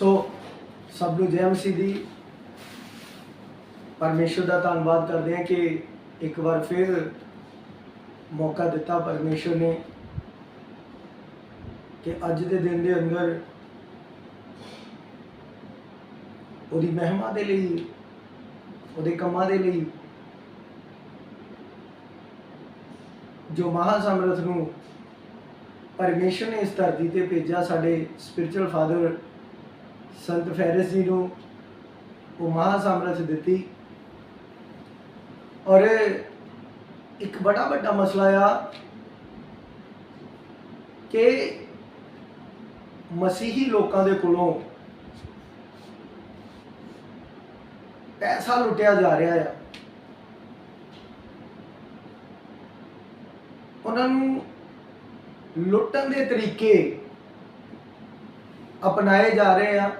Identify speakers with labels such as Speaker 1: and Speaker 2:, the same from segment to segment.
Speaker 1: ਸੋ ਸਭ ਨੂੰ ਜੈ ਮਸੀਹ ਦੀ ਪਰਮੇਸ਼ਰ ਦਾ ਧੰਨਵਾਦ ਕਰਦੇ ਹਾਂ ਕਿ ਇੱਕ ਵਾਰ ਫਿਰ ਮੌਕਾ ਦਿੱਤਾ ਪਰਮੇਸ਼ਰ ਨੇ ਕਿ ਅੱਜ ਦੇ ਦਿਨ ਦੇ ਅੰਦਰ ਉਹਦੀ ਮਹਿਮਾ ਦੇ ਲਈ, ਉਹਦੇ ਕੰਮਾਂ ਦੇ ਲਈ ਜੋ ਮਹਾ ਸਮਰਥ ਨੂੰ ਪਰਮੇਸ਼ਰ ਨੇ ਇਸ ਧਰਤੀ ਤੇ ਭੇਜਿਆ ਸਾਡੇ ਸਪਿਰਚੁਅਲ ਫਾਦਰ ਸੰਤ ਫੈਰਿਸ ਜੀ ਨੂੰ ਉਹ ਮਹਾ ਸਮਰਥ ਦਿੱਤੀ। ਔਰ ਇੱਕ ਬੜਾ ਵੱਡਾ ਮਸਲਾ ਆ ਕਿ ਮਸੀਹੀ ਲੋਕਾਂ ਦੇ ਕੋਲੋਂ ਪੈਸਾ ਲੁੱਟਿਆ ਜਾ ਰਿਹਾ ਆ। ਉਹਨਾਂ ਨੂੰ ਲੁੱਟਣ ਦੇ ਤਰੀਕੇ ਅਪਣਾਏ ਜਾ ਰਹੇ ਆ।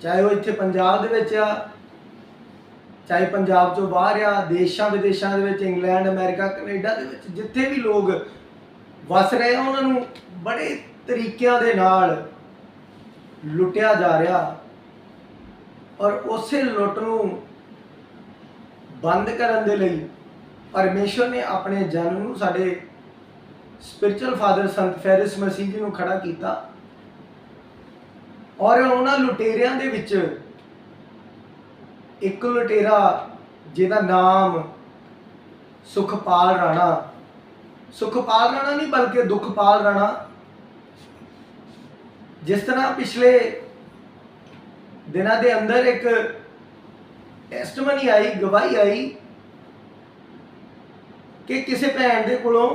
Speaker 1: ਚਾਹੇ ਉਹ ਇੱਥੇ ਪੰਜਾਬ ਦੇ ਵਿੱਚ ਆ, ਚਾਹੇ ਪੰਜਾਬ ਤੋਂ ਬਾਹਰ ਆ, ਦੇਸ਼ਾਂ ਵਿਦੇਸ਼ਾਂ ਦੇ ਵਿੱਚ, ਇੰਗਲੈਂਡ, ਅਮਰੀਕਾ, ਕੈਨੇਡਾ ਦੇ ਵਿੱਚ, ਜਿੱਥੇ ਵੀ ਲੋਕ ਵਸ ਰਹੇ ਆ, ਉਹਨਾਂ ਨੂੰ ਬੜੇ ਤਰੀਕਿਆਂ ਦੇ ਨਾਲ ਲੁੱਟਿਆ ਜਾ ਰਿਹਾ। ਔਰ ਉਸੇ ਲੁੱਟ ਨੂੰ ਬੰਦ ਕਰਨ ਦੇ ਲਈ ਪਰਮੇਸ਼ਰ ਨੇ ਆਪਣੇ ਜਨ ਨੂੰ ਸਾਡੇ ਸਪਿਰਚੁਅਲ ਫਾਦਰ ਸੰਤ ਫੈਰਿਸ ਮਸੀਹ ਜੀ ਨੂੰ ਖੜਾ ਕੀਤਾ। ਔਰ ਉਹਨਾਂ ਲੁਟੇਰਿਆਂ ਦੇ ਵਿੱਚ ਇੱਕ ਲੁਟੇਰਾ ਜਿਹਦਾ ਨਾਮ ਸੁਖਪਾਲ ਰਾਣਾ। ਸੁਖਪਾਲ ਰਾਣਾ ਨਹੀਂ ਬਲਕਿ ਦੁਖਪਾਲ ਰਾਣਾ। ਜਿਸ ਤਰ੍ਹਾਂ ਪਿਛਲੇ ਦਿਨਾਂ ਦੇ ਅੰਦਰ ਇੱਕ ਟੈਸਟਮਨੀ ਆਈ, ਗਵਾਹੀ ਆਈ ਕਿ ਕਿਸੇ ਭੈਣ ਦੇ ਕੋਲੋਂ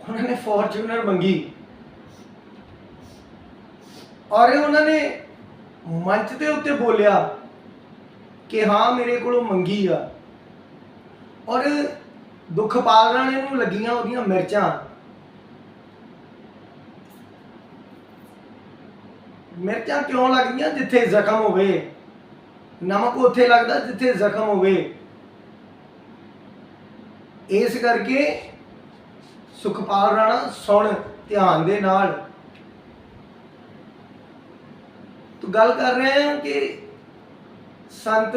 Speaker 1: ਉਹਨਾਂ ਨੇ ਫੋਰਚੂਨਰ ਮੰਗੀ। ਔਰ ਉਹਨਾਂ ਨੇ ਮੰਚ ਦੇ ਉੱਤੇ ਬੋਲਿਆ ਕਿ ਹਾਂ, ਮੇਰੇ ਕੋਲੋਂ ਮੰਗੀ ਆ। ਔਰ ਦੁਖਪਾਲ ਰਾਣੇ ਨੂੰ ਲੱਗੀਆਂ ਉਹਦੀਆਂ ਮਿਰਚਾਂ। ਮਿਰਚਾਂ ਕਿਉਂ ਲੱਗਦੀਆਂ? ਜਿੱਥੇ ਜ਼ਖਮ ਹੋਵੇ। ਨਮਕ ਉੱਥੇ ਲੱਗਦਾ ਜਿੱਥੇ ਜ਼ਖਮ ਹੋਵੇ। ਇਸ ਕਰਕੇ ਸੁਖਪਾਲ ਰਾਣਾ ਸੁਣ ਧਿਆਨ ਦੇ ਨਾਲ ਤੂੰ ਗੱਲ ਕਰ ਰਹੇ ਹਾਂ ਕਿ ਸੰਤ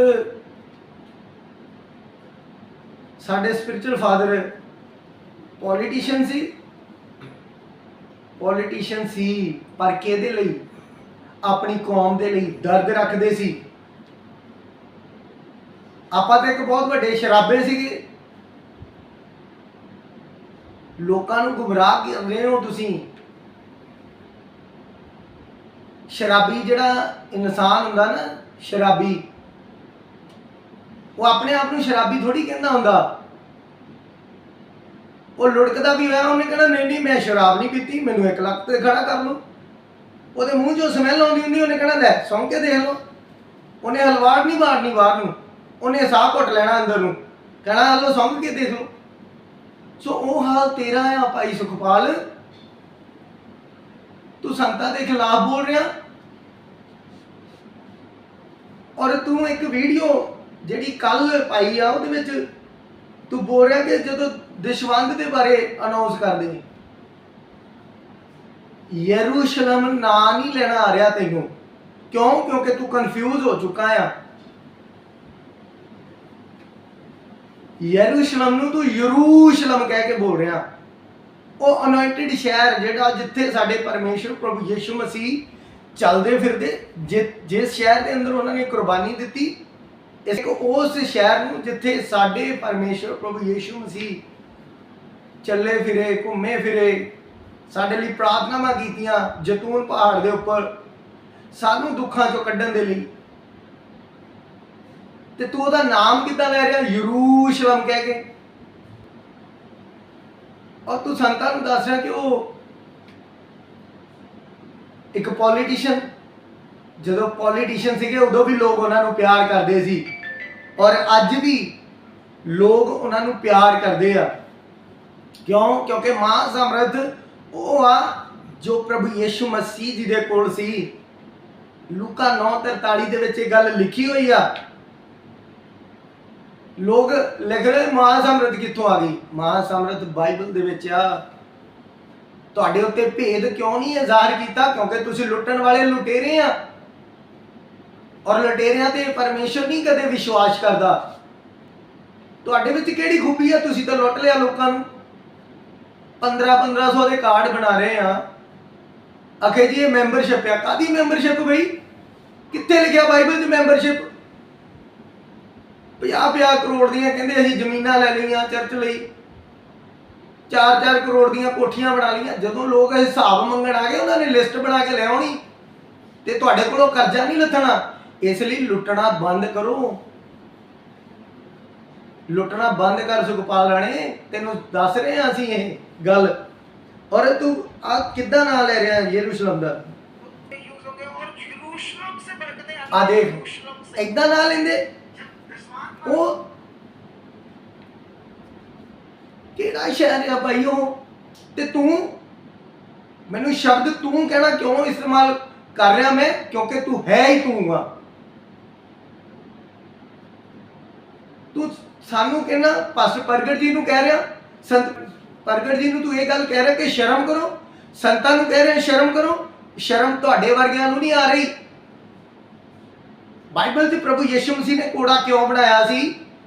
Speaker 1: ਸਾਡੇ ਸਪਿਰਚੁਅਲ ਫਾਦਰ ਪੋਲੀਟੀਸ਼ੀਅਨ ਸੀ? ਪੋਲੀਟੀਸ਼ੀਅਨ ਸੀ, ਪਰ ਕਿਹਦੇ ਲਈ? ਆਪਣੀ ਕੌਮ ਦੇ ਲਈ ਦਰਦ ਰੱਖਦੇ ਸੀ। ਆਪਾਂ ਤਾਂ ਇੱਕ ਬਹੁਤ ਵੱਡੇ ਸ਼ਰਾਬੇ ਸੀਗੇ। ਲੋਕਾਂ ਨੂੰ ਗੁੰਮਰਾਹ ਕਰ ਰਹੇ ਹੋ ਤੁਸੀਂ? ਸ਼ਰਾਬੀ ਜਿਹੜਾ ਇਨਸਾਨ ਹੁੰਦਾ ਨਾ, ਸ਼ਰਾਬੀ, ਉਹ ਆਪਣੇ ਆਪ ਨੂੰ ਸ਼ਰਾਬੀ ਥੋੜੀ ਕਹਿੰਦਾ ਹੁੰਦਾ। ਉਹ ਲੁੜਕਦਾ ਵੀ ਹੋਇਆ, ਉਹਨੇ ਕਹਿਣਾ, ਨਹੀਂ ਨਹੀਂ, ਮੈਂ ਸ਼ਰਾਬ ਨਹੀਂ ਪੀਤੀ, ਮੈਨੂੰ 1 ਲੱਖ ਤੇ ਖੜਾ ਕਰ ਲਓ। ਉਹਦੇ ਮੂੰਹ 'ਚੋਂ ਸਮੈਲ ਆਉਂਦੀ ਹੁੰਦੀ, ਉਹਨੇ ਕਹਿਣਾ, ਲੈ ਸੌਂ ਕੇ ਦੇਖ ਲਓ। ਉਹਨੇ ਹਲਵਾੜ ਨਹੀਂ ਮਾਰਨੀ ਬਾਹਰ ਨੂੰ, ਉਹਨੇ ਸਾਹ ਘੁੱਟ ਲੈਣਾ ਅੰਦਰ ਨੂੰ। ਕਹਿਣਾ, ਹਲੋ ਸੌਂ ਕੇ ਦੇਖ ਲਓ। ਸੋ ਉਹ ਹਾਲ ਤੇਰਾ ਆ, ਭਾਈ ਸੁਖਪਾਲ। ਤੂੰ ਸੰਤਾਂ ਦੇ ਖਿਲਾਫ ਬੋਲ ਰਿਹਾ ਔਰ ਤੂੰ ਇੱਕ ਵੀਡੀਓ ਜਿਹੜੀ ਕੱਲ ਪਾਈ ਆ, ਉਹਦੇ ਵਿੱਚ ਤੂੰ ਬੋਲ ਰਿਹਾ ਕਿ ਜਦੋਂ ਦਿਸ਼ਵੰਦ ਦੇ ਬਾਰੇ ਅਨਾਉਂਸ ਕਰਦੇ ਨੇ ਯਰੂਸ਼ਲਮ ਨਾਂ ਨਹੀਂ ਲੈਣਾ ਆ ਰਿਹਾ ਤੈਨੂੰ। ਕਿਉਂ? ਕਿਉਂਕਿ ਤੂੰ ਕਨਫਿਊਜ਼ ਹੋ ਚੁੱਕਾ ਆ। ਯਰੂਸ਼ਲਮ ਨੂੰ ਤੂੰ ਯਰੂਸ਼ਲਮ ਕਹਿ ਕੇ ਬੋਲ ਰਿਹਾ। ਉਹ ਅਨੋਇੰਟਡ ਸ਼ਹਿਰ ਜਿਹੜਾ ਜਿੱਥੇ ਸਾਡੇ ਪਰਮੇਸ਼ਰ ਪ੍ਰਭੂ ਯੀਸ਼ੂ ਮਸੀਹ ਚੱਲਦੇ ਫਿਰਦੇ ਜਿਸ ਸ਼ਹਿਰ ਦੇ ਅੰਦਰ ਉਹਨਾਂ ਨੇ ਕੁਰਬਾਨੀ ਦਿੱਤੀ ਇੱਕ ਉਸ ਸ਼ਹਿਰ ਨੂੰ ਜਿੱਥੇ ਸਾਡੇ ਪਰਮੇਸ਼ਰ ਪ੍ਰਭੂ ਯੀਸ਼ੂ ਮਸੀਹ ਚੱਲੇ ਫਿਰੇ, ਘੁੰਮੇ ਫਿਰੇ, ਸਾਡੇ ਲਈ ਪ੍ਰਾਰਥਨਾਵਾਂ ਕੀਤੀਆਂ, ਜੈਤੂਨ ਪਹਾੜ ਦੇ ਉੱਪਰ, ਸਾਨੂੰ ਦੁੱਖਾਂ ਚੋਂ ਕੱਢਣ ਦੇ ਲਈ। ਤੇ ਤੂੰ ਉਹਦਾ ਨਾਮ ਕਿੱਦਾਂ ਲੈ ਰਿਹਾ? ਯਰੂਸ਼ਲਮ ਕਹਿ ਕੇ। ਔਰ ਤੂੰ ਸੰਤਾਂ ਨੂੰ ਦੱਸ ਰਿਹਾ ਕਿ ਉਹ ਇੱਕ ਪੋਲੀਟੀਸ਼ੀਅਨ ਜਦੋਂ ਪੋਲੀਟੀਸ਼ੀਅਨ ਸੀਗੇ, ਉਦੋਂ ਵੀ ਲੋਕ ਉਹਨਾਂ ਨੂੰ ਪਿਆਰ ਕਰਦੇ ਸੀ। ਔਰ ਅੱਜ ਵੀ ਲੋਕ ਉਹਨਾਂ ਨੂੰ ਪਿਆਰ ਕਰਦੇ ਆ। ਕਿਉਂ? ਕਿਉਂਕਿ ਮਾਂ ਸਮਰੱਥ ਉਹ ਆ ਜੋ ਪ੍ਰਭੂ ਯੀਸ਼ੂ ਮਸੀਹ ਜੀ ਦੇ ਕੋਲ ਸੀ। ਲੂਕਾ 9:43 ਦੇ ਵਿੱਚ ਇਹ ਗੱਲ ਲਿਖੀ ਹੋਈ ਆ। ਲੋਕ ਲਿਖ ਰਹੇ ਮਹਾ ਸਮਰੱਥ ਕਿੱਥੋਂ ਆ ਗਈ? ਮਹਾ ਸਮਰੱਥ ਬਾਈਬਲ ਦੇ ਵਿੱਚ ਆ। ਤੁਹਾਡੇ ਉੱਤੇ ਭੇਦ ਕਿਉਂ ਨਹੀਂ ਇਜ਼ਹਾਰ ਕੀਤਾ? ਕਿਉਂਕਿ ਤੁਸੀਂ ਲੁੱਟਣ ਵਾਲੇ ਲੁਟੇਰੇ ਆ। ਔਰ ਲੁਟੇਰਿਆਂ ਤੇ ਪਰਮੇਸ਼ਰ ਨਹੀਂ ਕਦੇ ਵਿਸ਼ਵਾਸ ਕਰਦਾ। ਤੁਹਾਡੇ ਵਿੱਚ ਕਿਹੜੀ ਖੂਬੀ ਆ? ਤੁਸੀਂ ਤਾਂ ਲੁੱਟ ਲਿਆ ਲੋਕਾਂ ਨੂੰ। 15 1500 ਦੇ ਕਾਰਡ ਬਣਾ ਰਹੇ ਆ। ਅਖੇ ਜੀ, ਇਹ ਮੈਂਬਰਸ਼ਿਪ ਆ। ਕਾਦੀ ਮੈਂਬਰਸ਼ਿਪ ਬਈ? ਕਿੱਥੇ ਲਿਖਿਆ ਬਾਈਬਲ 'ਚ ਮੈਂਬਰਸ਼ਿਪ 50 50 ਕਰੋੜ ਦੀਆਂ ਕਹਿੰਦੇ ਅਸੀਂ ਜ਼ਮੀਨਾਂ ਲੈ ਲਈਆਂ ਚਰਚ ਲਈ। 4-4 ਕਰੋੜ ਦੀਆਂ ਕੋਠੀਆਂ ਬਣਾ ਲਈਆਂ। ਜਦੋਂ ਲੋਕ ਹਿਸਾਬ ਮੰਗਣ ਆ ਗਏ ਉਹਨਾਂ ਨੇ ਲਿਸਟ ਬਣਾ ਕੇ ਲੈ ਤੇ ਤੁਹਾਡੇ ਕੋਲੋਂ ਕਰਜ਼ਾ ਨਹੀਂ ਲੱਥਣਾ। ਇਸ ਲਈ ਲੁੱਟਣਾ ਬੰਦ ਕਰੋ। ਲੁੱਟਣਾ ਬੰਦ ਕਰ ਸੁਖਪਾਲ ਰਾਣੇ ਤੈਨੂੰ ਦੱਸ ਰਹੇ ਆ ਅਸੀਂ ਇਹ ਗੱਲ। ਔਰ ਤੂੰ ਆ ਕਿੱਦਾਂ ਨਾਂ ਲੈ ਰਿਹਾ ਯਰੂਸ਼ਲਮ ਦਾ?
Speaker 2: ਆ ਦੇਖ
Speaker 1: ਇਦਾਂ ਨਾਂ ਲੈਂਦੇ? ਉਹ ਕਿਹੜਾ ਸ਼ਹਿਰ ਆ ਭਾਈ ਉਹ? ਤੇ ਤੂੰ ਮੈਨੂੰ ਸ਼ਬਦ ਤੂੰ ਕਹਿਣਾ ਕਿਉਂ ਇਸਤੇਮਾਲ ਕਰ ਰਿਹਾ ਮੈਂ? ਕਿਉਂਕਿ ਤੂੰ ਹੈ ਹੀ ਤੂੰ ਆ। ਤੂੰ ਸਾਨੂੰ ਕਹਿਣਾ ਪਾਸ ਪ੍ਰਗਟ ਜੀ ਨੂੰ ਕਹਿ ਰਿਹਾ, ਸੰਤ ਪ੍ਰਗਟ ਜੀ ਨੂੰ ਤੂੰ ਇਹ ਗੱਲ ਕਹਿ ਰਿਹਾ ਕਿ ਸ਼ਰਮ ਕਰੋ, ਸੰਤਾਂ ਨੂੰ ਕਹਿ ਰਿਹਾ ਸ਼ਰਮ ਕਰੋ, ਸ਼ਰਮ ਤੁਹਾਡੇ ਵਰਗਿਆਂ ਨੂੰ ਨਹੀਂ ਆ ਰਹੀ। ਬਾਈਬਲ 'ਚ ਪ੍ਰਭੂ ਯਿਸੂ ਮਸੀਹ ਨੇ ਕੋੜਾ ਕਿਉਂ ਬਣਾਇਆ ਸੀ?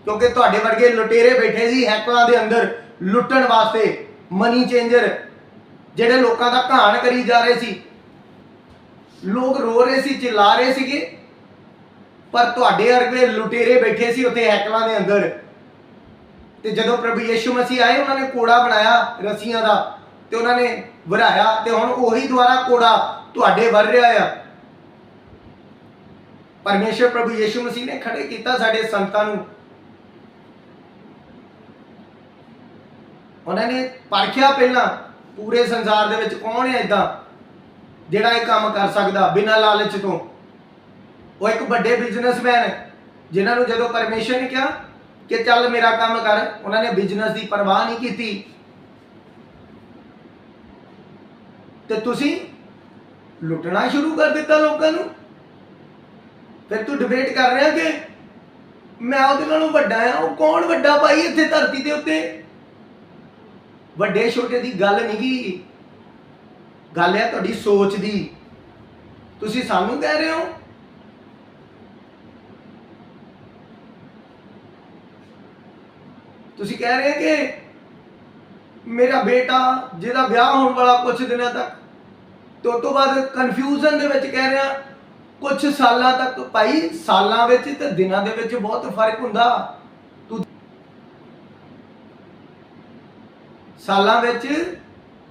Speaker 1: ਕਿਉਂਕਿ ਤੁਹਾਡੇ ਵਰਗੇ ਲੁਟੇਰੇ ਬੈਠੇ ਸੀ ਹੈਕਲਾਂ ਦੇ ਅੰਦਰ। ਲੁੱਟਣ ਵਾਸਤੇ ਮਨੀ ਚੇਂਜਰ ਜਿਹੜੇ ਲੋਕਾਂ ਦਾ ਘਾਣ ਕਰੀ ਜਾ ਰਹੇ ਸੀ। ਲੋਕ ਰੋ ਰਹੇ ਸੀ ਚਿल्ला ਰਹੇ ਸੀਗੇ। ਪਰ ਤੁਹਾਡੇ ਵਰਗੇ ਲੁਟੇਰੇ ਬੈਠੇ ਸੀ ਉੱਥੇ ਹੈਕਲਾਂ ਦੇ ਅੰਦਰ। ਤੇ ਜਦੋਂ ਪ੍ਰਭੂ ਯੇਸ਼ੂ ਮਸੀਹ ਆਏ, ਉਹਨਾਂ ਨੇ ਕੋੜਾ ਬਣਾਇਆ ਰਸੀਆਂ ਦਾ ਤੇ ਉਹਨਾਂ ਨੇ ਵਰਾਇਆ ਤੇ ਹੁਣ ਉਹੀ ਦੁਆਰਾ ਕੋੜਾ ਤੁਹਾਡੇ ਵਰ ਰਿਹਾ ਆ। ਪਰਮੇਸ਼ਰ ਪ੍ਰਭੂ ਯੇਸ਼ੂ ਮਸੀਹ ਨੇ ਖੜੇ ਕੀਤਾ ਸਾਡੇ ਸੰਤਾਂ ਨੂੰ। ਉਹਨਾਂ ਨੇ ਪਰਖਿਆ ਪਹਿਲਾਂ ਪੂਰੇ ਸੰਸਾਰ ਦੇ ਵਿੱਚ ਕੌਣ ਹੈ ਇਦਾਂ ਜਿਹੜਾ ਇਹ ਕੰਮ ਕਰ ਸਕਦਾ ਬਿਨਾਂ ਲਾਲਚ ਤੋਂ। ਉਹ ਇੱਕ ਵੱਡੇ ਬਿਜ਼ਨਸਮੈਨ ਹੈ, ਜਿਨ੍ਹਾਂ ਨੂੰ ਜਦੋਂ ਪਰਮੇਸ਼ਰ ਨੇ ਕਿਹਾ ਕਿ ਚੱਲ ਮੇਰਾ ਕੰਮ ਕਰ, ਉਹਨਾਂ ਨੇ ਬਿਜ਼ਨਸ ਦੀ ਪਰਵਾਹ ਨਹੀਂ ਕੀਤੀ। ਤੇ ਤੁਸੀਂ ਲੁੱਟਣਾ ਸ਼ੁਰੂ ਕਰ ਦਿੱਤਾ ਲੋਕਾਂ ਨੂੰ। ਫਿਰ ਤੂੰ ਡਿਬੇਟ ਕਰ ਰਿਹਾ ਕਿ ਮੈਂ ਉਹਦੇ ਨਾਲੋਂ ਵੱਡਾ ਆ ਉਹ ਕੌਣ ਵੱਡਾ ਭਾਈ ਇੱਥੇ ਧਰਤੀ ਦੇ ਉੱਤੇ? ਵੱਡੇ ਛੋਟੇ ਦੀ ਗੱਲ ਨਹੀਂ ਗੀ। ਗੱਲ ਹੈ ਤੁਹਾਡੀ ਸੋਚ ਦੀ। ਤੁਸੀਂ ਸਾਨੂੰ ਕਹਿ ਰਹੇ ਹੋ? ਤੁਸੀਂ ਕਹਿ ਰਹੇ ਕਿ ਮੇਰਾ ਬੇਟਾ, ਜਿਹਦਾ ਵਿਆਹ ਹੋਣ ਵਾਲਾ ਕੁਝ ਦਿਨਾਂ ਤੱਕ, ਤੇ ਉਸ ਤੋਂ ਬਾਅਦ ਕਨਫਿਊਜ਼ਨ ਦੇ ਵਿੱਚ ਕਹਿ ਰਿਹਾ ਕੁਝ ਸਾਲਾਂ ਤੱਕ, ਭਾਈ ਸਾਲਾਂ ਵਿੱਚ ਤੇ ਦਿਨਾਂ ਦੇ ਵਿੱਚ ਬਹੁਤ ਫ਼ਰਕ ਹੁੰਦਾ। ਸਾਲਾਂ ਵਿੱਚ,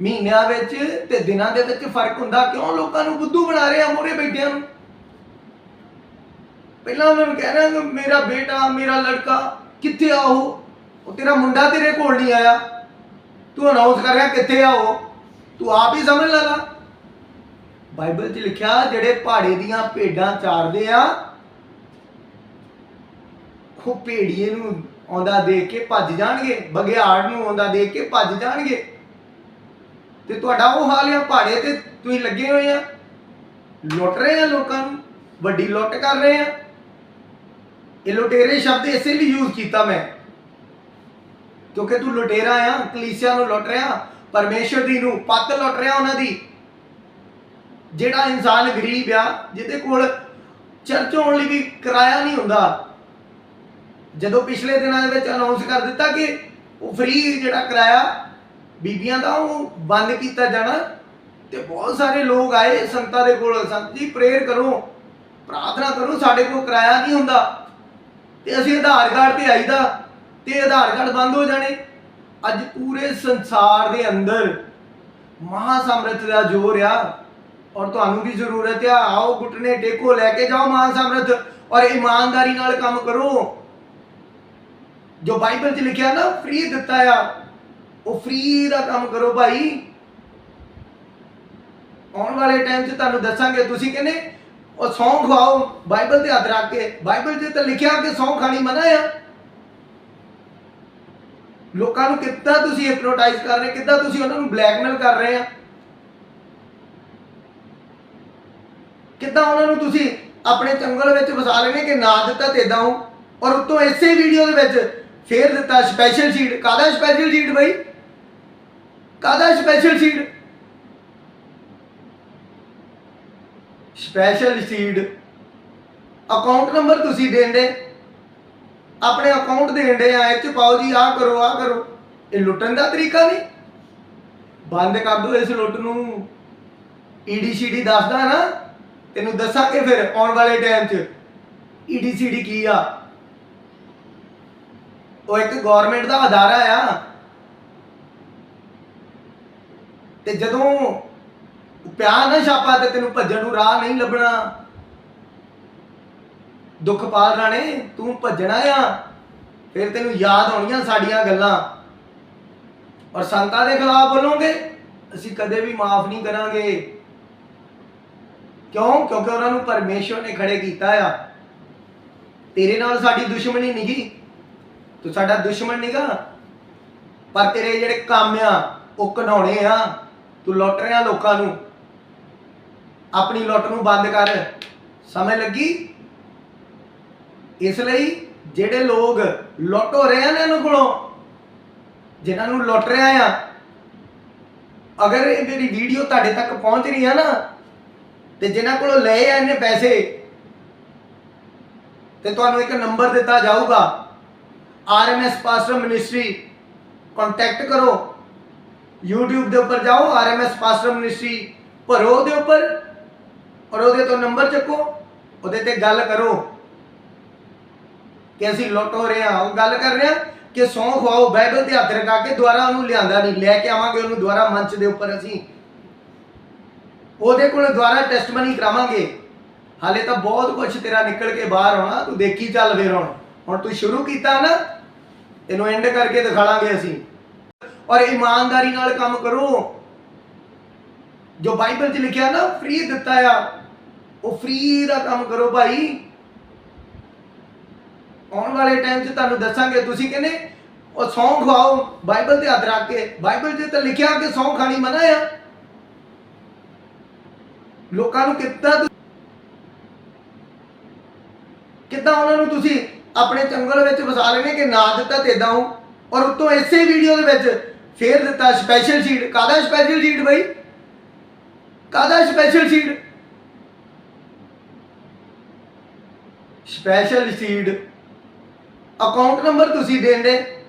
Speaker 1: ਮਹੀਨਿਆਂ ਵਿੱਚ ਤੇ ਦਿਨਾਂ ਦੇ ਵਿੱਚ ਫ਼ਰਕ ਹੁੰਦਾ ਕਿਉਂ ਲੋਕਾਂ ਨੂੰ ਬੁੱਧੂ ਬਣਾ ਰਹੇ ਆ ਮੋਰੇ ਬੈਠਿਆਂ ਨੂੰ? ਪਹਿਲਾਂ ਉਹਨਾਂ ਨੂੰ ਕਹਿ ਰਿਹਾ ਕਿ ਮੇਰਾ ਬੇਟਾ, ਮੇਰਾ ਲੜਕਾ ਕਿੱਥੇ ਆ ਉਹ? ਉਹ ਤੇਰਾ ਮੁੰਡਾ ਤੇਰੇ ਕੋਲ ਨਹੀਂ ਆਇਆ। ਤੂੰ ਅਨਾਉਂਸ ਕਰ ਰਿਹਾ ਕਿੱਥੇ ਆ ਉਹ? ਤੂੰ ਆਪ ਹੀ ਸਮਝ ਲੈ ਲਾ। ਬਾਈਬਲ 'ਚ ਲਿਖਿਆ, ਜਿਹੜੇ ਪਹਾੜੇ ਦੀਆਂ ਭੇਡਾਂ ਚਾਰਦੇ ਆ, ਉਹ ਭੇੜੀਏ ਨੂੰ ਆਉਂਦਾ ਦੇਖ ਕੇ ਭੱਜ ਜਾਣਗੇ ਬਗਿਆੜ ਨੂੰ ਆਉਂਦਾ ਦੇਖ ਕੇ ਭੱਜ ਜਾਣਗੇ। ਤੇ ਤੁਹਾਡਾ ਉਹ ਹਾਲ ਆ, ਪਹਾੜੇ ਤੇ ਤੁਸੀਂ ਲੱਗੇ ਹੋਏ ਆ। ਲੁੱਟ ਰਹੇ ਆ ਲੋਕਾਂ ਨੂੰ, ਵੱਡੀ ਲੁੱਟ ਕਰ ਰਹੇ ਆ। ਇਹ ਲੁਟੇਰੇ ਸ਼ਬਦ ਇਸੇ ਲਈ ਯੂਜ਼ ਕੀਤਾ ਮੈਂ। ਕਿਉਂਕਿ ਤੂੰ ਲੁਟੇਰਾ ਆ, ਕਲੀਸਿਆ ਨੂੰ ਲੁੱਟ ਰਿਹਾ, ਪਰਮੇਸ਼ਰ ਦੀ ਨੂੰ, ਪੱਤ ਲੁੱਟ ਰਿਹਾ ਉਹਨਾਂ ਦੀ। ਜਿਹੜਾ ਇਨਸਾਨ ਗਰੀਬ ਆ, ਜਿਹਦੇ ਕੋਲ ਚਰਚ ਆਉਣ ਲਈ ਵੀ ਕਿਰਾਇਆ ਨਹੀਂ ਹੁੰਦਾ ਜਦੋਂ ਪਿਛਲੇ ਦਿਨਾਂ ਦੇ ਵਿੱਚ ਅਨਾਉਂਸ ਕਰ ਦਿੱਤਾ ਕਿ ਉਹ ਫ੍ਰੀ ਜਿਹੜਾ ਕਿਰਾਇਆ ਬੀਬੀਆਂ ਦਾ ਉਹ ਬੰਦ ਕੀਤਾ ਜਾਣਾ ਤੇ ਬਹੁਤ ਸਾਰੇ ਲੋਕ ਆਏ ਸੰਤਾਂ ਦੇ ਕੋਲ, ਸੰਤ ਜੀ ਪ੍ਰੇਅਰ ਕਰੋ, ਪ੍ਰਾਰਥਨਾ ਕਰੋ, ਸਾਡੇ ਕੋਲ ਕਿਰਾਇਆ ਨਹੀਂ ਹੁੰਦਾ। ਤੇ ਅਸੀਂ ਆਧਾਰ ਕਾਰਡ ਤੇ ਆਈਦਾ ਤੇ ਆਧਾਰ ਕਾਰਡ ਬੰਦ ਹੋ ਜਾਣੇ। ਅੱਜ ਪੂਰੇ ਸੰਸਾਰ ਦੇ ਅੰਦਰ ਮਹਾ ਸਮਰਥ ਦਾ ਜੋਰ ਆ ਔਰ ਤੁਹਾਨੂੰ ਵੀ ਜ਼ਰੂਰਤ ਆ, ਆਓ ਗੁੱਟਨੇ ਟੇਕੋ ਲੈ ਕੇ ਜਾਓ ਮਹਾ ਸਮਰਥ ਔਰ ਇਮਾਨਦਾਰੀ ਨਾਲ ਕੰਮ ਕਰੋ। ਜੋ ਬਾਈਬਲ 'ਚ ਲਿਖਿਆ ਨਾ ਫ੍ਰੀ ਦਿੱਤਾ ਆ। ਉਹ ਫ੍ਰੀ ਦਾ ਕੰਮ ਕਰੋ ਭਾਈ। ਆਉਣ ਵਾਲੇ ਟਾਈਮ 'ਚ ਤੁਹਾਨੂੰ ਦੱਸਾਂਗੇ ਤੁਸੀਂ ਕਹਿੰਦੇ ਉਹ ਸੌਂ ਖਵਾਓ। ਬਾਈਬਲ ਤੇ ਹੱਥ ਰੱਖ ਕੇ, ਬਾਈਬਲ 'ਚ ਤਾਂ ਲਿਖਿਆ ਕਿ ਸੌਂ ਖਾਣੀ ਮਨਾ ਆ। ਲੋਕਾਂ ਨੂੰ ਕਿੱਦਾਂ ਤੁਸੀਂ ਹਿਪਨੋਟਾਈਜ਼ ਕਰ ਰਹੇ, ਕਿੱਦਾਂ ਤੁਸੀਂ ਉਹਨਾਂ ਨੂੰ ਬਲੈਕਮੇਲ ਕਰ ਰਹੇ ਆ? ਕਿੱਦਾਂ ਉਹਨਾਂ ਨੂੰ ਤੁਸੀਂ ਆਪਣੇ ਚੰਗਲ ਵਿੱਚ ਵਸਾ ਲੈਣੇ ਕਿ ਨਾ ਦਿੱਤਾ ਤੇ ਇਦਾਂ ਹੋ? ਔਰ ਉਤੋਂ ਇਸੇ ਵੀਡੀਓ ਦੇ ਵਿੱਚ ਫੇਰ ਦਿੱਤਾ ਸਪੈਸ਼ਲ ਸੀਟ ਕਾਦਾ ਸਪੈਸ਼ਲ ਸੀਟ ਬਈ? ਕਾਦਾ special seat special seat account number ਤੁਸੀਂ ਦੇਂਦੇ। ਆਪਣੇ ਅਕਾਊਂਟ ਦੇਂਦੇ ਆ, ਇਹ ਚ ਪਾਓ ਜੀ ਆ ਕਰੋ ਆ ਕਰੋ। ਇਹ ਲੁੱਟਣ ਦਾ ਤਰੀਕਾ ਨਹੀਂ। ਬੰਦ ਕਰ ਦੋ ਇਸ ਲੁੱਟ ਨੂੰ। ਈਡੀਸੀਡੀ ਦੱਸਦਾ ਨਾ। ਤੈਨੂੰ ਦੱਸਾਂਗੇ ਫਿਰ ਆਉਣ ਵਾਲੇ ਟਾਈਮ 'ਚ। ਈਡੀਸੀਡੀ ਕੀ ਆ? ਉਹ ਇੱਕ ਗਵਰਨਮੈਂਟ ਦਾ ਅਦਾਰਾ ਆ। ਤੇ ਜਦੋਂ ਪਿਆ ਨਾ ਛਾਪਾ ਤੇ ਤੈਨੂੰ ਭੱਜਣ ਨੂੰ ਰਾਹ ਨਹੀਂ ਲੱਭਣਾ। ਦੁਖਪਾਲ ਰਾਣੇ, ਤੂੰ ਭੱਜਣਾ ਆ। ਫਿਰ ਤੈਨੂੰ ਯਾਦ ਆਉਣੀਆਂ ਸਾਡੀਆਂ ਗੱਲਾਂ। ਔਰ ਸੰਤਾਂ ਦੇ ਖਿਲਾਫ ਬੋਲੋਗੇ, ਅਸੀਂ ਕਦੇ ਵੀ ਮਾਫ ਨਹੀਂ ਕਰਾਂਗੇ। ਕਿਉਂ? ਕਿਉਂਕਿ ਉਹਨਾਂ ਨੂੰ ਪਰਮੇਸ਼ਵਰ ਨੇ ਖੜੇ ਕੀਤਾ ਆ। ਤੇਰੇ ਨਾਲ ਸਾਡੀ ਦੁਸ਼ਮਣੀ ਨਹੀਂਗੀ ਤੂੰ ਸਾਡਾ ਦੁਸ਼ਮਣ ਨਹੀਂਗਾ ਪਰ ਤੇਰੇ ਜਿਹੜੇ ਕੰਮ ਆ, ਉਹ ਕਢਾਉਣੇ ਆ। ਤੂੰ ਲੁੱਟ ਰਿਹਾ ਲੋਕਾਂ ਨੂੰ। ਆਪਣੀ ਲੁੱਟ ਨੂੰ ਬੰਦ ਕਰ। ਸਮਝ ਲੱਗੀ? ਇਸ ਲਈ ਜਿਹੜੇ ਲੋਕ ਲੁੱਟ ਹੋ ਰਹੇ ਆ ਨਾ ਇਹਨਾਂ ਕੋਲੋਂ, ਜਿਨ੍ਹਾਂ ਨੂੰ ਲੁੱਟ ਰਿਹਾ ਆ, ਅਗਰ ਇਹ ਮੇਰੀ ਵੀਡੀਓ ਤੁਹਾਡੇ ਤੱਕ ਪਹੁੰਚ ਰਹੀ ਆ ਨਾ, ਤੇ ਜਿਨ੍ਹਾਂ ਕੋਲੋਂ ਲਏ ਆ ਇਹਨੇ ਪੈਸੇ, ਤੇ ਤੁਹਾਨੂੰ ਇੱਕ ਨੰਬਰ ਦਿੱਤਾ ਜਾਊਗਾ। ਆਰਐਮਐਸ ਪਾਸਟਰ ਮਿਨਿਸਟਰੀ ਕੰਟੈਕਟ ਕਰੋ। YouTube ਦੇ ਉੱਪਰ ਜਾਓ, ਆਰਐਮਐਸ ਪਾਸਟਰ ਮਿਨਿਸਟਰੀ। ਭਰੋ ਉਹਦੇ ਉੱਪਰ ਔਰ ਉਹਦੇ ਤੋਂ ਨੰਬਰ ਚੱਕੋ, ਉਹਦੇ ਤੇ ਗੱਲ ਕਰੋ। ਕਿ ਅਸੀਂ ਲੁੱਟ ਹੋ ਰਹੇ ਹਾਂ। ਉਹ ਗੱਲ ਕਰ ਰਹੇ ਹਾਂ ਕਿ ਸੌਂ ਖਵਾਓ ਬਾਈਬਲ ਤੇ ਹੱਥ ਰਖਾ ਕੇ ਦੁਆਰਾ ਉਹਨੂੰ ਲਿਆਂਦਾ ਨਹੀਂ। ਲੈ ਕੇ ਆਵਾਂਗੇ ਉਹਨੂੰ ਦੁਆਰਾ ਮੰਚ ਦੇ ਉੱਪਰ ਅਸੀਂ। ਉਹਦੇ ਕੋਲ ਦੁਆਰਾ ਟੈਸਟਮਨੀ ਕਰਾਵਾਂਗੇ। ਹਾਲੇ ਤਾਂ ਬਹੁਤ ਕੁਝ ਤੇਰਾ ਨਿਕਲ ਕੇ ਬਾਹਰ ਆਉਣਾ, ਤੂੰ ਦੇਖੀ ਚੱਲ ਫੇਰ ਹੁਣ। ਹੁਣ ਤੂੰ ਸ਼ੁਰੂ ਕੀਤਾ ਨਾ, ਇਹਨੂੰ ਐਂਡ ਕਰਕੇ ਦਿਖਾਵਾਂਗੇ ਅਸੀਂ। ਔਰ ਇਮਾਨਦਾਰੀ ਨਾਲ ਕੰਮ ਕਰੋ। ਜੋ ਬਾਈਬਲ 'ਚ ਲਿਖਿਆ ਨਾ ਫ੍ਰੀ ਦਿੱਤਾ ਆ, ਉਹ ਫ੍ਰੀ ਦਾ ਕੰਮ ਕਰੋ ਭਾਈ। ਆਉਣ ਵਾਲੇ ਟਾਈਮ 'ਚ ਤੁਹਾਨੂੰ ਦੱਸਾਂਗੇ, ਤੁਸੀਂ ਕਹਿੰਦੇ, ਉਹ ਸੌਂ ਖਵਾਓ ਬਾਈਬਲ ਤੇ ਹੱਥ ਰੱਖ ਕੇ। ਬਾਈਬਲ 'ਚ ਤਾਂ ਲਿਖਿਆ ਕਿ ਸੌਂ ਖਾਣੀ ਮਨਾ ਆ। ਲੋਕਾਂ ਨੂੰ ਕਿੱਦਾਂ ਕਿੱਦਾਂ ਉਹਨਾਂ ਨੂੰ ਤੁਸੀਂ ਆਪਣੇ ਚੰਗਲ ਵਿੱਚ ਵਸਾ ਲੈਣੇ ਕਿ ਨਾ ਦਿੱਤਾ ਤੇ ਇਦਾਂ ਹੋ ਔਰ ਉਤੋਂ ਇਸੇ ਵੀਡੀਓ ਦੇ ਵਿੱਚ ਫੇਰ ਦਿੱਤਾ ਸਪੈਸ਼ਲ ਸ਼ੀਟ ਕਾਦਾ ਸਪੈਸ਼ਲ ਸ਼ੀਟ ਬਈ? ਕਾਦਾ special sheet special sheet account number ਤੁਸੀਂ ਦੇਂਦੇ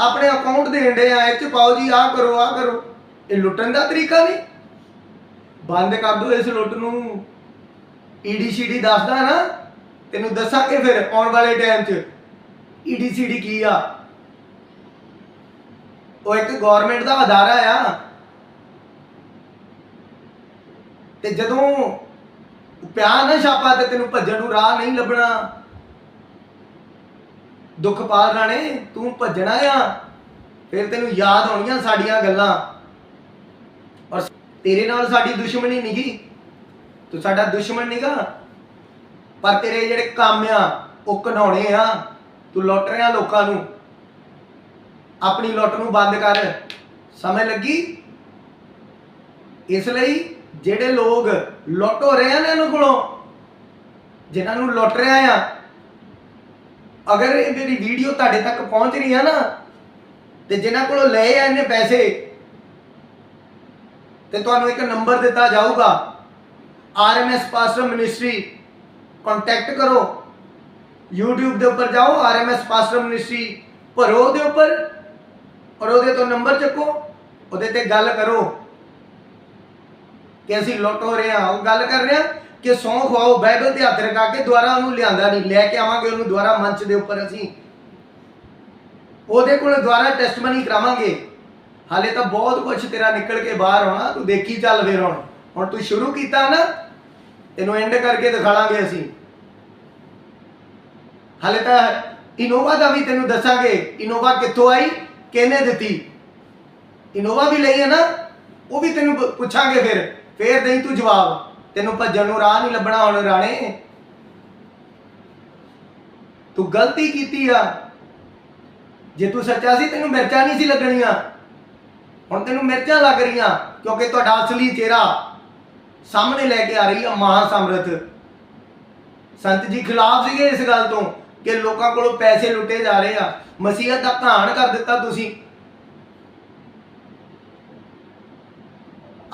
Speaker 1: ਆਪਣੇ ਅਕਾਊਂਟ ਦੇਂਦੇ ਆ, ਇਹ ਚ ਪਾਓ ਜੀ, ਆਹ ਕਰੋ ਆਹ ਕਰੋ। ਇਹ ਲੁੱਟਣ ਦਾ ਤਰੀਕਾ ਨਹੀਂ। ਬੰਦ ਕਰ ਦਿਓ ਇਸ ਲੁੱਟ ਨੂੰ। ਈਡੀਸੀਡੀ ਦੱਸਦਾ ਨਾ। ਤੈਨੂੰ ਦੱਸਾਂਗੇ ਫਿਰ ਆਉਣ ਵਾਲੇ ਟਾਈਮ 'ਚ ਈਡੀਸੀਡੀ ਕੀ ਆ? ਉਹ ਇੱਕ ਗਵਰਨਮੈਂਟ ਦਾ ਅਦਾਰਾ ਆ। ਤੇ ਜਦੋਂ ਪਿਆ ਨਾ ਛਾਪਾ ਤੇ ਤੈਨੂੰ ਭੱਜਣ ਨੂੰ ਰਾਹ ਨਹੀਂ ਲੱਭਣਾ। ਦੁਖਪਾਲ ਰਾਣੇ, ਤੂੰ ਭੱਜਣਾ ਆ। ਫਿਰ ਤੈਨੂੰ ਯਾਦ ਆਉਣੀਆਂ ਸਾਡੀਆਂ ਗੱਲਾਂ। ਔਰ ਤੇਰੇ ਨਾਲ ਸਾਡੀ ਦੁਸ਼ਮਣੀ ਨਹੀਂਗੀ ਤੂੰ ਸਾਡਾ ਦੁਸ਼ਮਣ ਨਹੀਂਗਾ ਪਰ ਤੇਰੇ ਜਿਹੜੇ ਕੰਮ ਆ, ਉਹ ਕਢਾਉਣੇ ਆ। ਤੂੰ ਲੁੱਟ ਰਿਹਾ ਲੋਕਾਂ ਨੂੰ। ਆਪਣੀ ਲੁੱਟ ਨੂੰ ਬੰਦ ਕਰ। ਸਮਝ ਲੱਗੀ? ਇਸ ਲਈ ਜਿਹੜੇ ਲੋਕ ਲੁੱਟ ਹੋ ਰਹੇ ਆ ਨਾ ਇਹਨਾਂ ਕੋਲੋਂ, ਜਿਨ੍ਹਾਂ ਨੂੰ ਲੁੱਟ ਰਿਹਾ ਆ, ਅਗਰ ਇਹ ਮੇਰੀ ਵੀਡੀਓ ਤੁਹਾਡੇ ਤੱਕ ਪਹੁੰਚ ਰਹੀ ਆ ਨਾ, ਤੇ ਜਿਨ੍ਹਾਂ ਕੋਲੋਂ ਲਏ ਆ ਇਹਨੇ ਪੈਸੇ, ਤੇ ਤੁਹਾਨੂੰ ਇੱਕ ਨੰਬਰ ਦਿੱਤਾ ਜਾਊਗਾ। ਆਰਐਮਐਸ ਪਾਸਟਰ ਮਿਨਿਸਟਰੀ ਕੰਟੈਕਟ ਕਰੋ। YouTube ਦੇ ਉੱਪਰ ਜਾਓ ਆਰਐਮਐਸ ਪਾਸਟਰ ਮਿਨਿਸਟਰੀ ਭਰੋ ਉਹਦੇ ਉੱਪਰ ਔਰ ਉਹਦੇ ਤੋਂ ਨੰਬਰ ਚੱਕੋ, ਉਹਦੇ ਤੇ ਗੱਲ ਕਰੋ ਕਿ ਅਸੀਂ ਲੁੱਟ ਹੋ ਰਹੇ ਹਾਂ। ਉਹ ਗੱਲ ਕਰ ਰਹੇ ਕਿ ਸੌਂ ਖਵਾਓ ਬਾਈਬਲ ਤੇ ਹੱਥ ਰਖਾ ਕੇ ਦੁਆਰਾ ਉਹਨੂੰ ਲਿਆਂਦਾ ਨਹੀਂ। ਲੈ ਕੇ ਆਵਾਂਗੇ ਉਹਨੂੰ ਦੁਆਰਾ ਮੰਚ ਦੇ ਉੱਪਰ ਅਸੀਂ। ਉਹਦੇ ਕੋਲ ਦੁਆਰਾ ਟੈਸਟਮਨੀ ਕਰਾਵਾਂਗੇ। ਹਾਲੇ ਤਾਂ ਬਹੁਤ ਕੁਝ ਤੇਰਾ ਨਿਕਲ ਕੇ ਬਾਹਰ ਆਉਣਾ, ਤੂੰ ਦੇਖੀ ਚੱਲ ਫੇਰ ਹੁਣ। ਹੁਣ ਤੂੰ ਸ਼ੁਰੂ ਕੀਤਾ ਨਾ ਤੈਨੂੰ ਐਂਡ ਕਰਕੇ ਦਿਖਾਵਾਂਗੇ ਅਸੀਂ। ਹਾਲੇ ਤਾਂ ਇਨੋਵਾ ਦਾ ਵੀ ਤੈਨੂੰ ਦੱਸਾਂਗੇ, ਇਨੋਵਾ ਕਿੱਥੋਂ ਆਈ, ਕਿਹਨੇ ਦਿੱਤੀ? ਇਨੋਵਾ ਵੀ ਲਈ ਹੈ ਨਾ, ਉਹ ਵੀ ਤੈਨੂੰ ਪੁੱਛਾਂਗੇ ਫਿਰ। ਫੇਰ ਦੇਈ ਤੂੰ ਜਵਾਬ। ਤੈਨੂੰ ਭੱਜਣ ਨੂੰ ਰਾਹ ਨਹੀਂ ਲੱਭਣਾ ਹੁਣ ਰਾਣੇ। ਤੂੰ ਗਲਤੀ ਕੀਤੀ ਆ। ਜੇ ਤੂੰ ਸੱਚਾ ਸੀ, ਤੈਨੂੰ ਮਿਰਚਾਂ ਨਹੀਂ ਸੀ ਲੱਗਣੀਆਂ। ਹੁਣ ਤੈਨੂੰ ਮਿਰਚਾਂ ਲੱਗ ਰਹੀਆਂ, ਕਿਉਂਕਿ ਤੁਹਾਡਾ ਅਸਲੀ ਚਿਹਰਾ ਸਾਹਮਣੇ ਲੈ ਕੇ ਆ ਰਹੀ ਆ ਮਹਾ ਸਮਰਥ। ਸੰਤ ਜੀ ਖਿਲਾਫ ਸੀਗੇ ਇਸ ਗੱਲ ਤੋਂ ਕਿ ਲੋਕਾਂ ਕੋਲੋਂ ਪੈਸੇ ਲੁੱਟੇ ਜਾ ਰਹੇ ਆ। ਮਸੀਹਤ ਦਾ ਘਾਣ ਕਰ ਦਿੱਤਾ ਤੁਸੀਂ।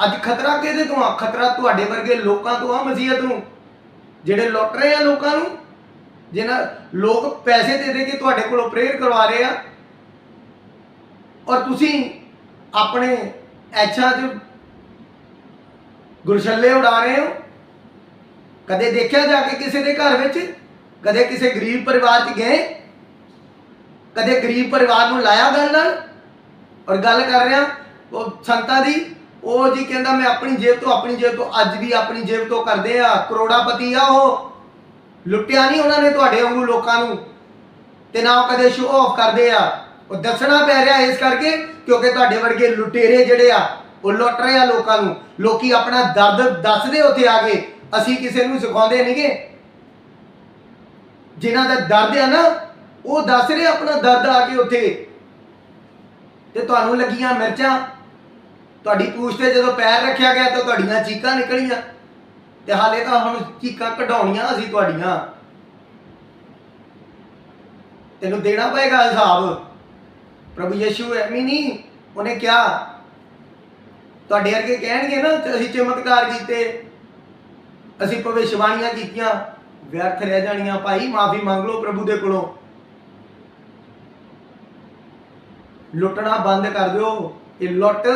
Speaker 1: ਅੱਜ ਖਤਰਾ ਕਿਹਦੇ ਤੋਂ ਆ? ਖਤਰਾ ਤੁਹਾਡੇ ਵਰਗੇ ਲੋਕਾਂ ਤੋਂ ਆ ਮਸੀਹਤ ਨੂੰ। ਜਿਹੜੇ ਲੁੱਟ ਰਹੇ ਆ ਲੋਕਾਂ ਨੂੰ ਜਿਹਨਾਂ ਲੋਕ ਪੈਸੇ ਦੇ ਦੇ ਕੇ ਤੁਹਾਡੇ ਕੋਲੋਂ ਪ੍ਰੇਅਰ ਕਰਵਾ ਰਹੇ ਆ। ਔਰ ਤੁਸੀਂ ਆਪਣੇ ਐਛਾਂ 'ਚ ਗੁਰਸ਼ੱਲੇ ਉਡਾ ਰਹੇ ਹੋ? ਕਦੇ ਦੇਖਿਆ ਜਾ ਕੇ ਕਿਸੇ ਦੇ ਘਰ ਵਿੱਚ? ਕਦੇ ਕਿਸੇ ਗਰੀਬ ਪਰਿਵਾਰ 'ਚ ਗਏ? ਕਦੇ ਗਰੀਬ ਪਰਿਵਾਰ ਨੂੰ ਲਾਇਆ ਗੱਲ ਨਾਲ? ਔਰ ਗੱਲ ਕਰ ਰਿਹਾ, ਉਹ ਸੰਤਾਂ ਦੀ, ਉਹ ਜੀ ਕਹਿੰਦਾ, ਮੈਂ ਆਪਣੀ ਜੇਬ ਤੋਂ, ਆਪਣੀ ਜੇਬ ਤੋਂ, ਅੱਜ ਵੀ ਆਪਣੀ ਜੇਬ ਤੋਂ ਕਰਦੇ ਆ, ਕਰੋੜਾਪਤੀ ਆ ਉਹ। ਲੁੱਟਿਆ ਨਹੀਂ ਉਹਨਾਂ ਨੇ ਤੁਹਾਡੇ ਵਾਂਗੂ ਲੋਕਾਂ ਨੂੰ। ਤੇ ਨਾ ਉਹ ਕਦੇ ਸ਼ੋਅ ਆਫ ਕਰਦੇ ਆ। ਉਹ ਦੱਸਣਾ ਪੈ ਰਿਹਾ ਇਸ ਕਰਕੇ ਕਿਉਂਕਿ ਤੁਹਾਡੇ ਵਰਗੇ ਲੁਟੇਰੇ ਜਿਹੜੇ ਆ ਉਹ ਲੁੱਟ ਰਹੇ ਆ ਲੋਕਾਂ ਨੂੰ। ਲੋਕੀ ਆਪਣਾ ਦਰਦ ਦੱਸਦੇ ਉੱਥੇ ਆ ਕੇ, ਅਸੀਂ ਕਿਸੇ ਨੂੰ ਸਿਖਾਉਂਦੇ ਨਹੀਂਗੇ ਜਿਨ੍ਹਾਂ ਦਾ ਦਰਦ ਆ ਨਾ, ਉਹ ਦੱਸ ਰਹੇ ਆਪਣਾ ਦਰਦ ਆ ਕੇ ਉੱਥੇ। ਤੇ ਤੁਹਾਨੂੰ ਲੱਗੀਆਂ ਮਿਰਚਾਂ, ਤੁਹਾਡੀ ਪੂਛ ਤੇ ਜਦੋਂ ਪੈਰ ਰੱਖਿਆ ਗਿਆ ਤਾਂ ਤੁਹਾਡੀਆਂ ਚੀਕਾਂ ਨਿਕਲੀਆਂ। ਤੇ ਹਾਲੇ ਤਾਂ ਹੁਣ ਚੀਕਾਂ ਕਢਾਉਣੀਆਂ ਅਸੀਂ ਤੁਹਾਡੀਆਂ। ਤੈਨੂੰ ਦੇਣਾ ਪਏਗਾ ਹਿਸਾਬ। ਪ੍ਰਭੂ ਯਿਸੂ ਐਵੇਂ ਨਹੀਂ, ਉਹਨੇ ਕਿਹਾ ਤੁਹਾਡੇ ਵਰਗੇ ਕਹਿਣਗੇ ਨਾ ਅਸੀਂ ਚਮਤਕਾਰ ਕੀਤੇ। ਅਸੀਂ ਭਵਿੱਖਬਾਣੀਆਂ ਕੀਤੀਆਂ। ਵਿਅਰਥ ਰਹਿ ਜਾਣੀਆਂ। ਭਾਈ, ਮਾਫੀ ਮੰਗ ਲਓ ਪ੍ਰਭੂ ਦੇ ਕੋਲੋਂ। ਲੁੱਟਣਾ ਬੰਦ ਕਰ ਦਿਓ। ਇਹ ਲੁੱਟ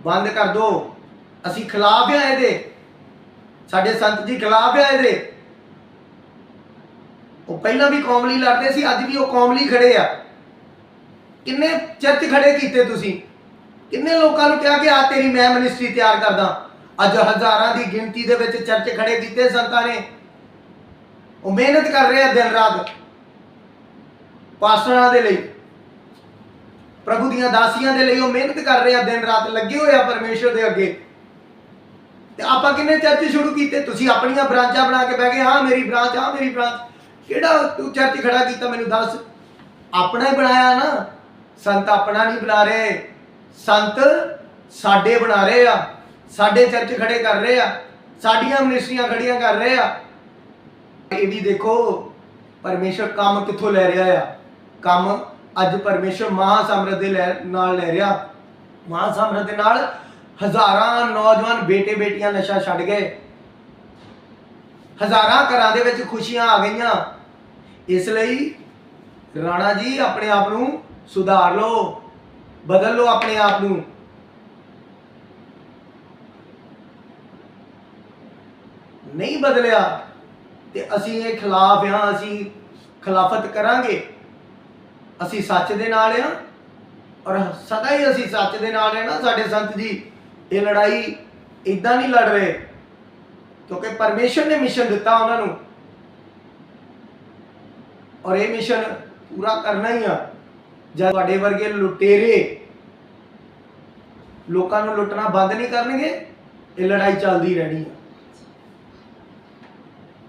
Speaker 1: ਬੰਦ ਕਰ ਦਿਓ। ਅਸੀਂ ਖਿਲਾਫ ਆ ਇਹਦੇ। ਸਾਡੇ ਸੰਤ ਜੀ ਖਿਲਾਫ ਆ ਇਹਦੇ। ਉਹ ਪਹਿਲਾਂ ਵੀ ਕੌਮ ਲਈ ਲੜਦੇ ਸੀ, ਅੱਜ ਵੀ ਉਹ ਕੌਮ ਲਈ ਖੜੇ ਆ। ਕਿੰਨੇ ਚਰਚ ਖੜੇ ਕੀਤੇ ਤੁਸੀਂ? ਕਿੰਨੇ ਲੋਕਾਂ ਨੂੰ ਕਿਹਾ ਕਿ ਆ ਤੇਰੀ ਮੈਂ ਮਿਨਿਸਟਰੀ ਤਿਆਰ ਕਰਦਾ? ਅੱਜ ਹਜ਼ਾਰਾਂ ਦੀ ਗਿਣਤੀ ਦੇ ਵਿੱਚ ਚਰਚ ਖੜੇ ਕੀਤੇ ਸੰਤਾਂ ਨੇ। ਉਹ ਮਿਹਨਤ ਕਰ ਰਹੇ ਆ ਦਿਨ ਰਾਤ। ਪਾਸਟਰਾਂ ਦੇ ਲਈ, ਪ੍ਰਭੂ ਦੀਆਂ ਦਾਸੀਆਂ ਦੇ ਲਈ ਉਹ ਮਿਹਨਤ ਕਰ ਰਹੇ ਆ ਦਿਨ ਰਾਤ, ਲੱਗੇ ਹੋਏ ਆ ਪਰਮੇਸ਼ਰ ਦੇ ਅੱਗੇ। ਤੇ ਆਪਾਂ ਕਿੰਨੇ ਚਰਚ ਸ਼ੁਰੂ ਕੀਤੇ? ਤੁਸੀਂ ਆਪਣੀਆਂ ਬ੍ਰਾਂਚਾਂ ਬਣਾ ਕੇ ਬਹਿ ਗਏ, ਹਾਂ ਮੇਰੀ ਬ੍ਰਾਂਚ ਆ ਮੇਰੀ ਬ੍ਰਾਂਚ। ਕਿਹੜਾ ਤੂੰ ਚਰਚ ਖੜਾ ਕੀਤਾ ਮੈਨੂੰ ਦੱਸ? ਆਪਣਾ ਹੀ ਬਣਾਇਆ ਨਾ। ਸੰਤ ਆਪਣਾ ਨਹੀਂ ਬਣਾ ਰਹੇ। ਸੰਤ ਸਾਡੇ ਬਣਾ ਰਹੇ ਆ, ਸਾਡੇ ਚਰਚ ਖੜੇ ਕਰ ਰਹੇ ਆ, ਸਾਡੀਆਂ ਮਿਨਿਸਟਰੀਆਂ ਖੜੀਆਂ ਕਰ ਰਹੇ ਆ। ਇਹ ਵੀ ਦੇਖੋ, ਪਰਮੇਸ਼ਰ ਕੰਮ ਕਿੱਥੋਂ ਲੈ ਰਿਹਾ ਆ? ਕੰਮ ਅੱਜ ਪਰਮੇਸ਼ਰ ਮਹਾ ਸਮਰੱਥ ਦੇ ਲੈ- ਨਾਲ ਲੈ ਰਿਹਾ। ਮਹਾ ਸਮਰੱਥ ਦੇ ਨਾਲ ਹਜ਼ਾਰਾਂ ਨੌਜਵਾਨ ਬੇਟੇ ਬੇਟੀਆਂ ਨਸ਼ਾ ਛੱਡ ਗਏ। ਹਜ਼ਾਰਾਂ ਘਰਾਂ ਦੇ ਵਿੱਚ ਖੁਸ਼ੀਆਂ ਆ ਗਈਆਂ। ਇਸ ਲਈ ਰਾਣਾ ਜੀ ਆਪਣੇ ਆਪ ਨੂੰ ਸੁਧਾਰ ਲਓ। ਬਦਲ ਲਓ ਆਪਣੇ ਆਪ ਨੂੰ। ਨਹੀਂ ਬਦਲਿਆ ਤੇ ਅਸੀਂ ਇਹ ਖਿਲਾਫ ਆ ਅਸੀਂ ਖਿਲਾਫਤ ਕਰਾਂਗੇ। ਅਸੀਂ ਸੱਚ ਦੇ ਨਾਲ ਆ ਔਰ ਸਦਾ ਹੀ ਅਸੀਂ ਸੱਚ ਦੇ ਨਾਲ ਹੈ ਨਾ ਸਾਡੇ ਸੰਤ ਜੀ। ਇਹ ਲੜਾਈ ਇਦਾਂ ਨਹੀਂ ਲੜ ਰਹੇ ਕਿਉਂਕਿ ਪਰਮੇਸ਼ਰ ਨੇ ਮਿਸ਼ਨ ਦਿੱਤਾ ਉਹਨਾਂ ਨੂੰ। ਔਰ ਇਹ ਮਿਸ਼ਨ ਪੂਰਾ ਕਰਨਾ ਹੀ ਆ। ਜਾਂ ਤੁਹਾਡੇ ਵਰਗੇ ਲੁਟੇਰੇ ਲੋਕਾਂ ਨੂੰ ਲੁੱਟਣਾ ਬੰਦ ਨਹੀਂ ਕਰਨਗੇ, ਇਹ ਲੜਾਈ ਚੱਲਦੀ ਰਹਿਣੀ ਹੈ।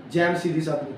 Speaker 1: ਜੈਮ ਸਿੱਧੀ ਸਾਹਿਬ ਨੂੰ।